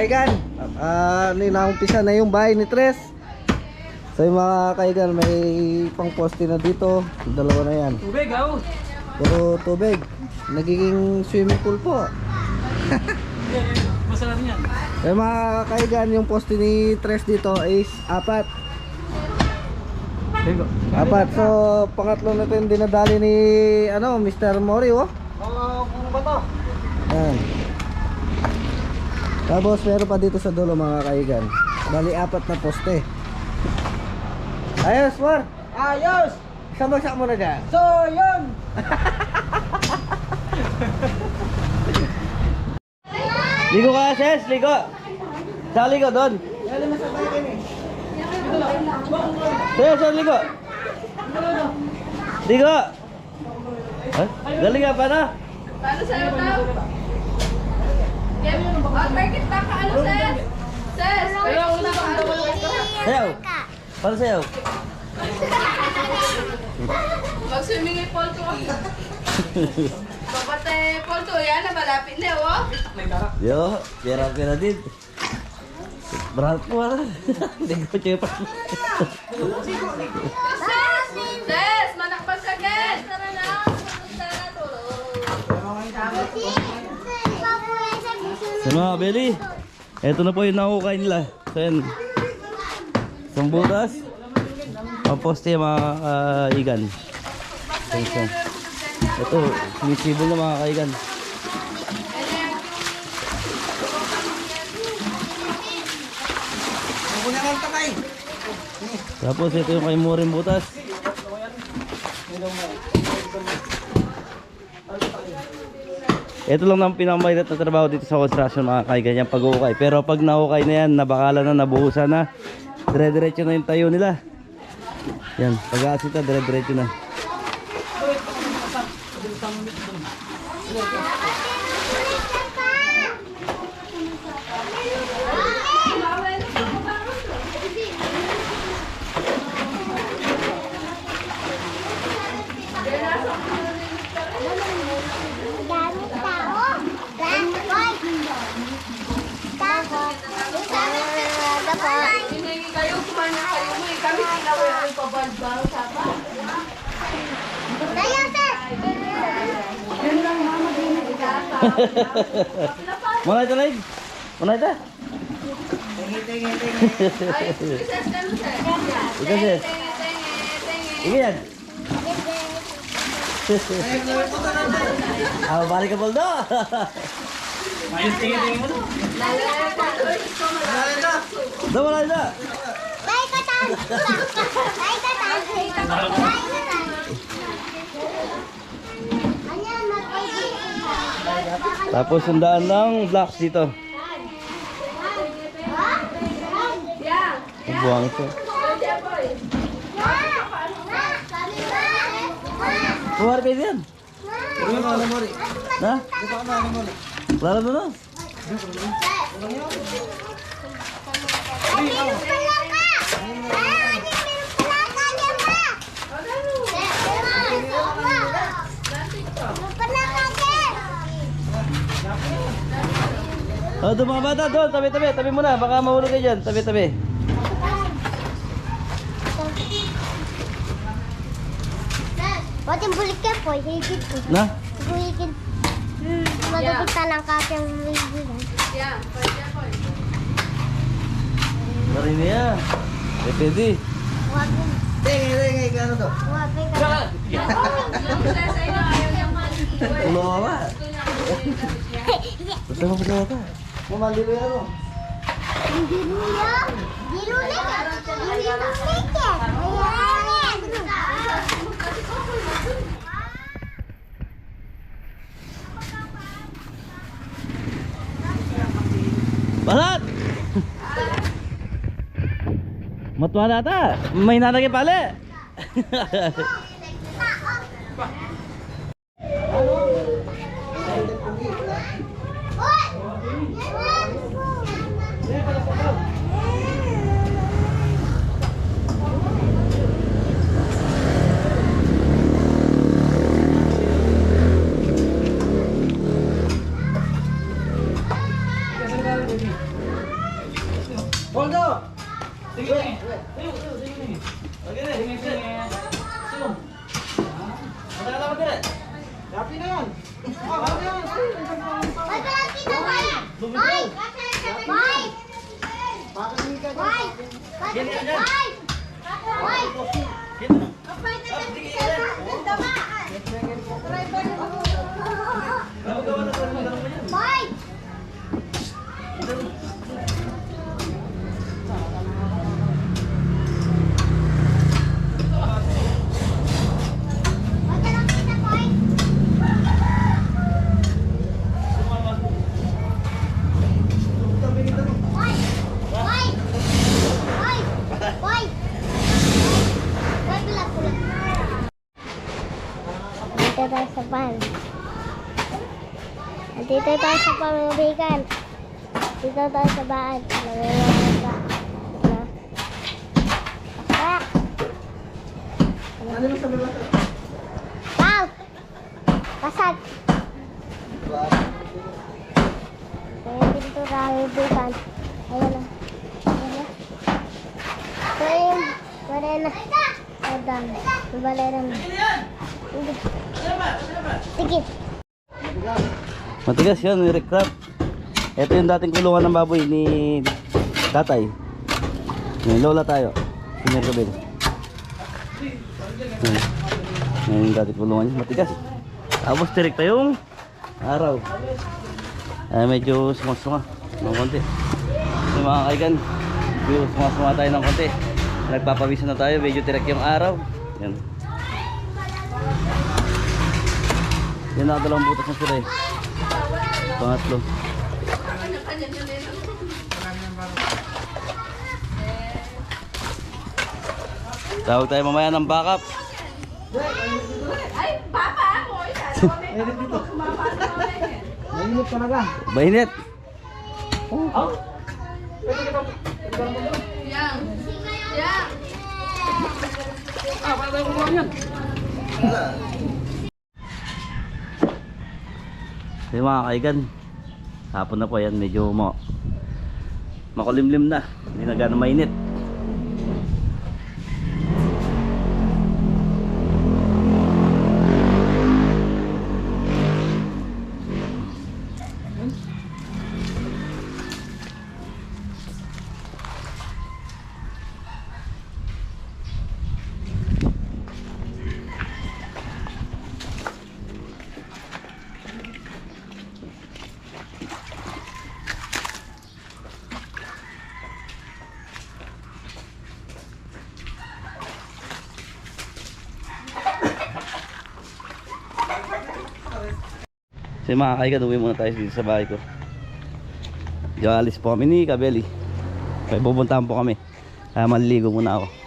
kaigan, ah uh, naumpisa na yung bahay ni Tres. So yung mga kaigan, may pang poste na dito. Dalawa na yan. Tubig, oh. Puro tubig. Nagiging swimming pool po. Masarap yan. Yung mga kaigan, yung poste ni Tres dito is apat. Tubig, Apat. So, pangatlo na ito yung dinadali ni ano, Mr. Mori, oh. Oo, kung ba to? Yan. Tapos meron pa dito sa dulo mga kaigan. Bali apat na poste. Ayos, Mar. Ayos! Sabagsak mo na dyan. So, yun! Ligo ka, Ses. Ligo. Sa ligo doon. Ses, saan ligo? Ligo. Ha? Galing ka pa na? Paano sa'yo daw? Oh, bakit ba ka ano, Ses? Ses, pero una ka ano? Sayaw. Paano sayaw? Mag-swimming ay Polto. Babate Polto, yan na malapit na, oh. Yo, pera-pera din. Berat ko ah. Ligo cepat. Ses, So mga Beli, eto na po yung nakukay nila. So yan, isang butas, ang poste mga kaigan. So, so, ito, sumisibol na mga kaigan. Tapos ito yung kay Muring butas. Ito lang ang pinamahirap na trabaho dito sa construction mga kaigan yung pag-uukay. Pero pag nahukay na yan, nabakala na, nabuhusan na, dire-diretso na yung tayo nila. Yan, pag-aasita, dire-diretso na. Hiningi kayo, kumain na kayo mo. eh. Kami tinawin ko pabalbang sa pa. Mana ito, Leg? Mana ito? Ay, Ses, kano, Ses? Ikaw, Ses. Tenge, tenge, tenge. Ika yan. Ah, balik ka Baldo. Ayos, tingin-tingin mo to. Do, wala ito. Tapos sundaan ng blocks dito. Buwang ito. Kumari kayo yan. Na? Wala na doon. Oh, doon mga bata, doon, tabi-tabi, tabi muna, baka mahulog kayo dyan, tabi-tabi. Buat yang bulik ke po, higit po. Na? Higit. Hmm, magagita lang ka yung higit. Yeah, kuya boy. Dari niya. Eh, pwede. Huwag yung, Tingin, tingin, kano to? huwag yung Yung Ses ay na ayaw niya maliwan. Ulo ka ba? Gusto niya Basta mo basta ka. Mamandi ko yan, oh. Hindi niya. Hindi niya. Hindi niya. Ayan. Balat! Matwa na ata. May nanagay Hoy! Hoy! Dito na. Ano gawa na sa mga mo yan? Hoy! Hoy, palagi na, hoy! Hoy! Hoy! Hoy! Hoy! Hoy, bulag-bulag. Dito tayo sa pan. Dito tayo sa pamamagitan. Dito tayo sa baan. Nangyayon pa. Na. Ano sabi mo? Wow! Kasag! Kaya dito tayo bukan. Ayan na. Ayan na. Ito yung marena. Adam. Balera na. Hindi. Sige. Matigas yun, Eric Crab. Ito yung dating kulungan ng baboy ni tatay. May lola tayo. Senior Gabil. Yan. Yan yung dating kulungan niya. Matigas. Tapos direkta yung araw. Ay medyo sumasunga ng konti. Yung mga kaigan, medyo sumasunga tayo ng konti. Nagpapawisan na tayo, medyo direct yung araw. Yan. Yan nakadalawang butas na sila eh. Pangatlo. Tawag tayo mamaya ng backup. Ay, papa ako. Sumapasok kami. Mainit talaga. Mainit. Yang. Yang. Yung mga kaigan. Hapon na po yan. Medyo mo makulimlim na. Hindi na gano'ng mainit. So mga kaigan, uwi muna tayo dito sa bahay ko. Diyan alis po kami ni Kabeli. Kaya pupuntahan po kami. Kaya maliligo muna ako.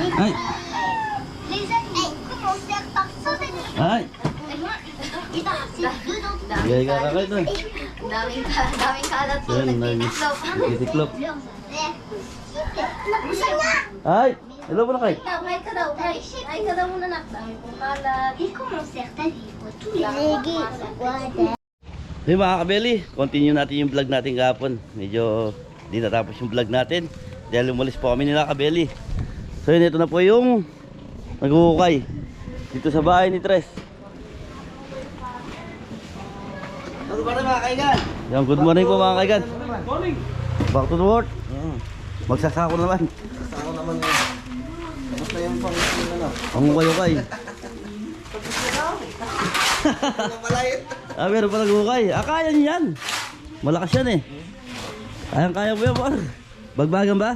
Ay! Ay! Gaya ka kakay doon. Daming, ka- daming kalat po. Nagtitiklop. nagtitiklop. Ay! Hello po na kay. Ay ka daw. Ay, ka daw muna nak. Dami pong kalat. Comment certains livres tous les water. Hey mga kabeli, continue natin yung vlog natin kahapon. Medyo di natapos yung vlog natin. Dahil umalis po kami nila kabeli. So yun, ito na po yung naghuhukay. Dito sa bahay ni Tres. Ba rin mga kaigan? Yan, good morning po mga kaigan. Morning! Back to the work. Mm. Magsasako naman. Basta ako naman yun. Basta yung pang ano. Ang hukay-hukay. Malayit. ah, meron pa naghuhukay. Ah, kaya niyo yan. Malakas yan eh. Kayang kaya mo yan, par. Bagbagan ba?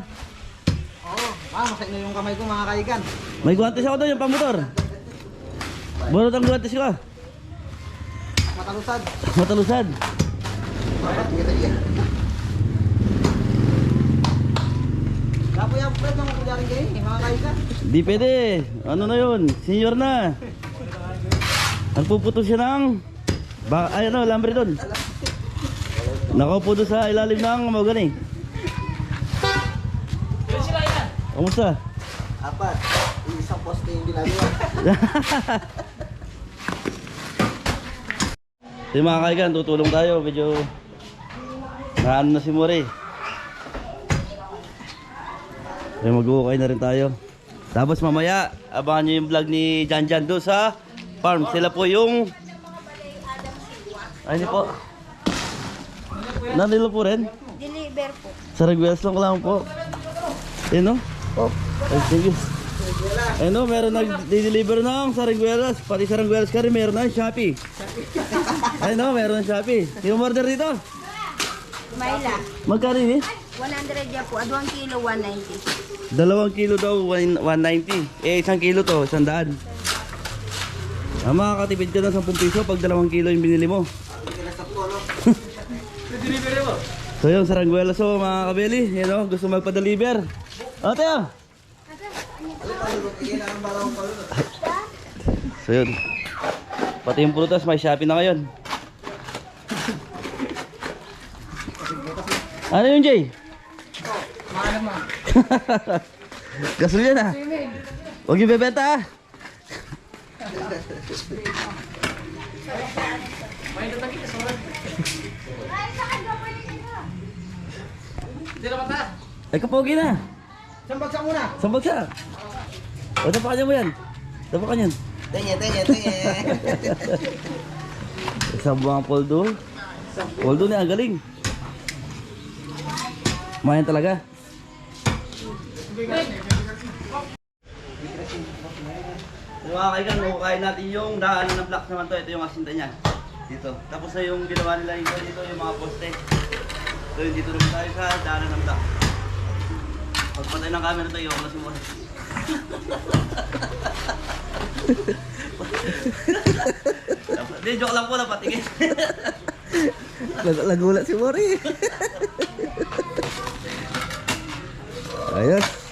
Ah, masay na yung kamay ko mga kaigan. May guantes ako doon, yung pangmotor. Bunot ang guantes ko. Matalusad. Matalusad. Lapo yung Fred, mga kulyarin kayo, eh, mga kaisa. Di pwede. Ano na yun? Senior na. Nagpuputo siya ng... Ba, ay ano, lambre doon. Nakaupo doon sa ilalim ng magani. Kamusta? Apat. Yung isang poste yung ginagawa. Yung mga kaigan, tutulong tayo. Medyo... Naano na si Mori. Ay mag-uukay na rin tayo. Tapos mamaya, abangan nyo yung vlog ni Jan Jan doon sa farm. Sila po yung... Ay, hindi po. Nandilo po rin. Deliver po. Sa Reguelas lang lang po. Ayun no? Oh. Ay, you. Ayun no, meron nag-deliver ng Sarangguelas. Pati Sarangguelas ka rin, meron na Shopee. Ayun no, meron ng Shopee. Yung order dito? Maila. Magkano yun eh? 100 ya po. Adwang kilo, 190. Dalawang kilo daw, one- 190. Eh, isang kilo to, isang daan. Ah, makakatipid ka ng 10 piso pag dalawang kilo yung binili mo. so yung sarangguelas so mga kabeli, you know, gusto magpa-deliver. O, tayo! So yun. Pati yung prutas, may shopping na ngayon. ano yun, Jay? Gasol yan ah. Huwag yung bebenta ah. Ay kapogi na. Isang bagsak muna. Sambag siya. O, tapakan mo yan. Tapakan yan. Tenye, tenye, tenye. Isang buwang poldo. Poldo niya, ang galing. Mayan talaga. Yung mga kaigan, kukain natin yung daanan ng blocks naman to. Ito yung asinta niya. Dito. Tapos na yung ginawa nila yung dito, yung mga poste. So yun, dito naman tayo sa daanan ng blocks. Pagpatay ng camera tayo, na si Mohan. Hindi, joke lang po na patingin. Lagulat si Mori. Ayos.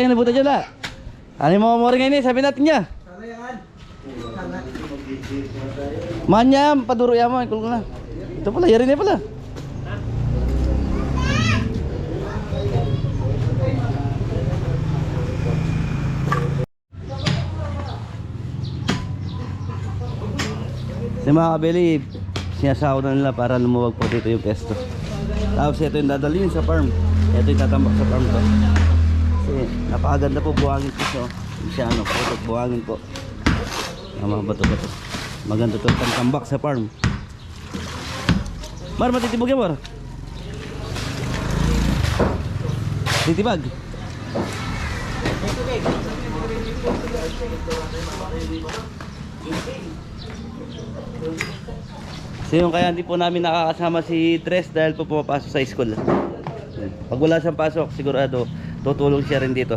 Kaya nabuta dyan na. Ano yung mga mori ngayon eh, sabi natin niya. Yan. Manya, paduro kulong na. Ito pala, yari na pala. Si mga kabeli, sinasaw na nila para lumuwag po dito yung pesto. Tapos ito yung dadalhin sa farm. Ito yung tatambak sa farm to. Kasi napakaganda po buhangin po siya. Hindi siya ano, putok buhangin po. Mga bato-bato. Maganda to tambak sa farm. Mar, matitibog yan, Mar. Titibag. So kaya hindi po namin nakakasama si Tres dahil po pumapasok sa school. Pag wala siyang pasok, sigurado tutulog siya rin dito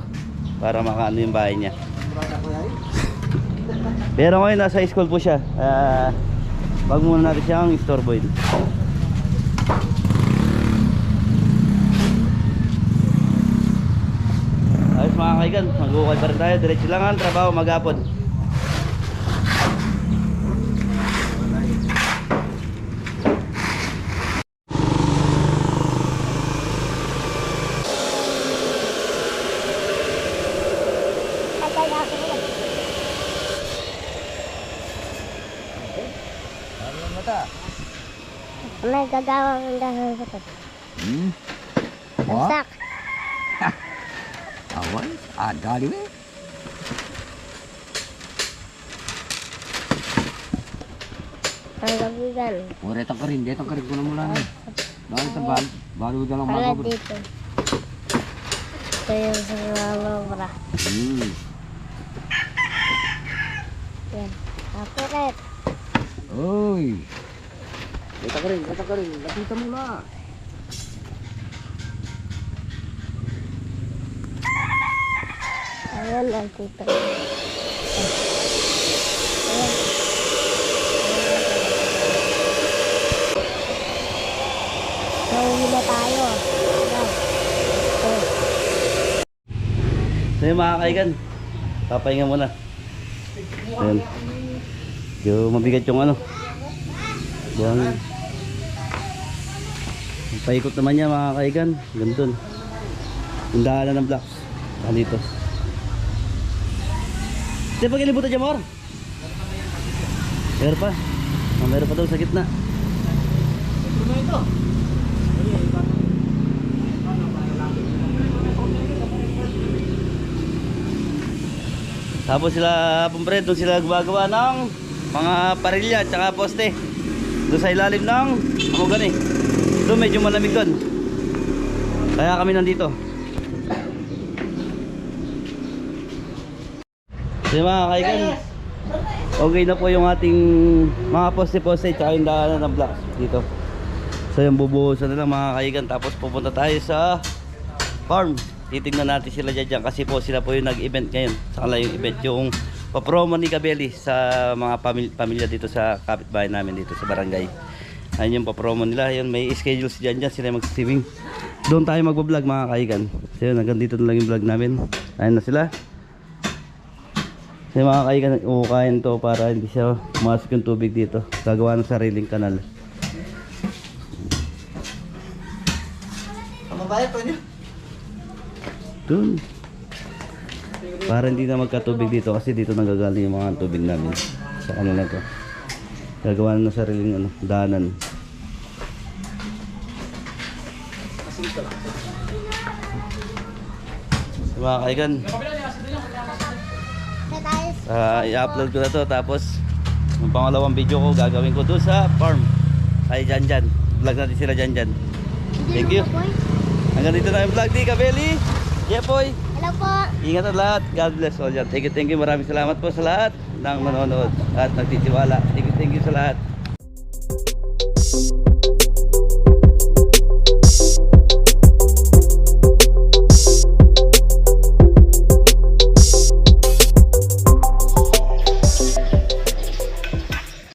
para makaano yung bahay niya. Pero ngayon nasa school po siya. Uh, wag muna natin siyang istorbo yun ayos mga kaigan magbukay pa rin tayo. Diretso lang ang trabaho maghapon. May gagawang ang dahil ko to. Hmm? Bagsak. Awan? Ada di be? Ang gabigan. Oh, retang ka rin. Retang ka rin ko na mula na. Dahil tabal. Baru dalam Pala bago. dito. Ito yung sa mamabra. Hmm. Yan. Akurat. Oi. Retang ka rin. Retang ka rin. Lapita mo na. Ayan tito. Ayan. Nauwi na tayo. So yun mga kaigan, papahinga muna. Ayan. Yung mabigat yung ano. Yung yung paikot naman niya mga kaigan. Ganito. Yung daanan ng blocks. Ah, dito. Hindi pa kilibutan dyan, Mor. Meron pa. Ah, meron pa daw sa gitna. Tapos sila pumpre, doon sila gumagawa ng mga parilya at saka poste. Doon sa ilalim ng ano gani. Doon medyo malamig doon. Kaya kami nandito. So yung mga kaigan, okay na po yung ating mga poste-poste at saka yung daanan ng blocks dito. So yung bubuhusan na lang mga kaigan tapos pupunta tayo sa farm. Titignan natin sila dyan, kasi po sila po yung nag-event ngayon. Sa kanila yung event yung papromo ni Kabeli sa mga pamilya dito sa kapitbahay namin dito sa barangay. Ayun yung papromo nila. Yun, may schedule si dyan dyan sila mag-streaming. Doon tayo magbablog mga kaigan. So yun, hanggang dito na lang yung vlog namin. Ayun na sila. So yung mga kaigan, uukain to para hindi siya pumasok yung tubig dito. Gagawa ng sariling kanal. Doon. Para hindi na magkatubig dito kasi dito nagagaling yung mga tubig namin sa kanila to. Gagawa na ng sariling ano, daanan. Mga kaigan, ah, i-upload ko na to tapos yung pangalawang video ko gagawin ko doon sa farm. Ay dyan dyan. Vlog natin sila dyan dyan. Thank you. Hanggang dito na yung vlog ni Kabeli. Jepoy. Hello po. Ingat ang lahat. God bless all yan. Thank you, thank you. Maraming salamat po sa lahat ng manonood at nagtitiwala. Thank you, thank you sa lahat.